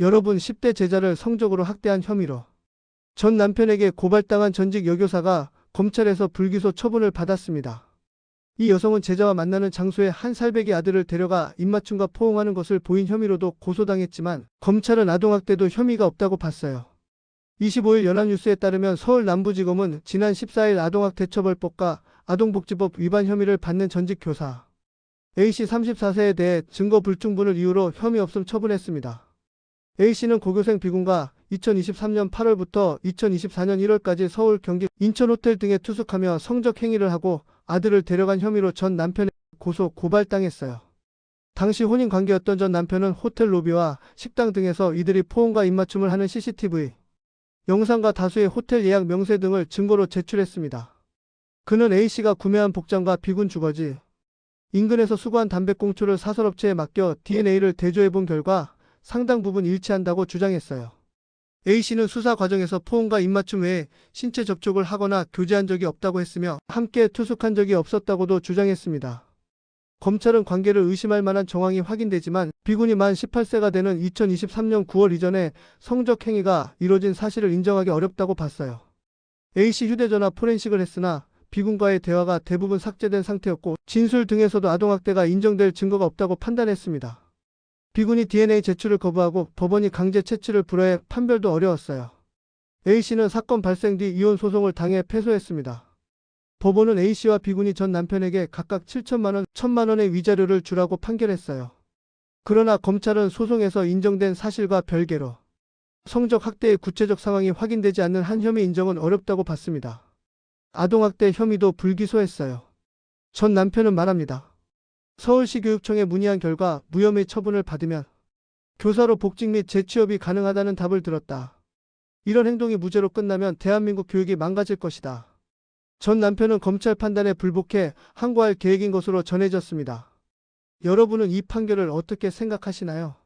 여러분 10대 제자를 성적으로 학대한 혐의로 전 남편에게 고발당한 전직 여교사가 검찰에서 불기소 처분을 받았습니다. 이 여성은 제자와 만나는 장소에 한 살배기 아들을 데려가 입맞춤과 포옹하는 것을 보인 혐의로도 고소당했지만 검찰은 아동학대도 혐의가 없다고 봤어요. 25일 연합뉴스에 따르면 서울 남부지검은 지난 14일 아동학대처벌법과 아동복지법 위반 혐의를 받는 전직 교사 A씨 34세에 대해 증거 불충분을 이유로 혐의 없음 처분했습니다. A씨는 고교생 B군과 2023년 8월부터 2024년 1월까지 서울, 경기, 인천 호텔 등에 투숙하며 성적 행위를 하고 아들을 데려간 혐의로 전 남편에 고소, 고발당했어요. 당시 혼인 관계였던 전 남편은 호텔 로비와 식당 등에서 이들이 포옹과 입맞춤을 하는 CCTV, 영상과 다수의 호텔 예약 명세 등을 증거로 제출했습니다. 그는 A씨가 구매한 복장과 B군 주거지, 인근에서 수거한 담배꽁초를 사설업체에 맡겨 DNA를 대조해 본 결과 상당 부분 일치한다고 주장했어요. A씨는 수사 과정에서 포옹과 입맞춤 외에 신체 접촉을 하거나 교제한 적이 없다고 했으며 함께 투숙한 적이 없었다고도 주장했습니다. 검찰은 관계를 의심할 만한 정황이 확인되지만 B군이 만 18세가 되는 2023년 9월 이전에 성적 행위가 이뤄진 사실을 인정하기 어렵다고 봤어요. A씨 휴대전화 포렌식을 했으나 B군과의 대화가 대부분 삭제된 상태였고 진술 등에서도 아동학대가 인정될 증거가 없다고 판단했습니다. B군이 DNA 제출을 거부하고 법원이 강제 채취를 불허해 판별도 어려웠어요. A씨는 사건 발생 뒤 이혼 소송을 당해 패소했습니다. 법원은 A씨와 B군이 전 남편에게 각각 7천만 원, 1천만 원의 위자료를 주라고 판결했어요. 그러나 검찰은 소송에서 인정된 사실과 별개로 성적 학대의 구체적 상황이 확인되지 않는 한 혐의 인정은 어렵다고 봤습니다. 아동학대 혐의도 불기소했어요. 전 남편은 말합니다. 서울시 교육청에 문의한 결과 무혐의 처분을 받으면 교사로 복직 및 재취업이 가능하다는 답을 들었다. 이런 행동이 무죄로 끝나면 대한민국 교육이 망가질 것이다. 전 남편은 검찰 판단에 불복해 항고할 계획인 것으로 전해졌습니다. 여러분은 이 판결을 어떻게 생각하시나요?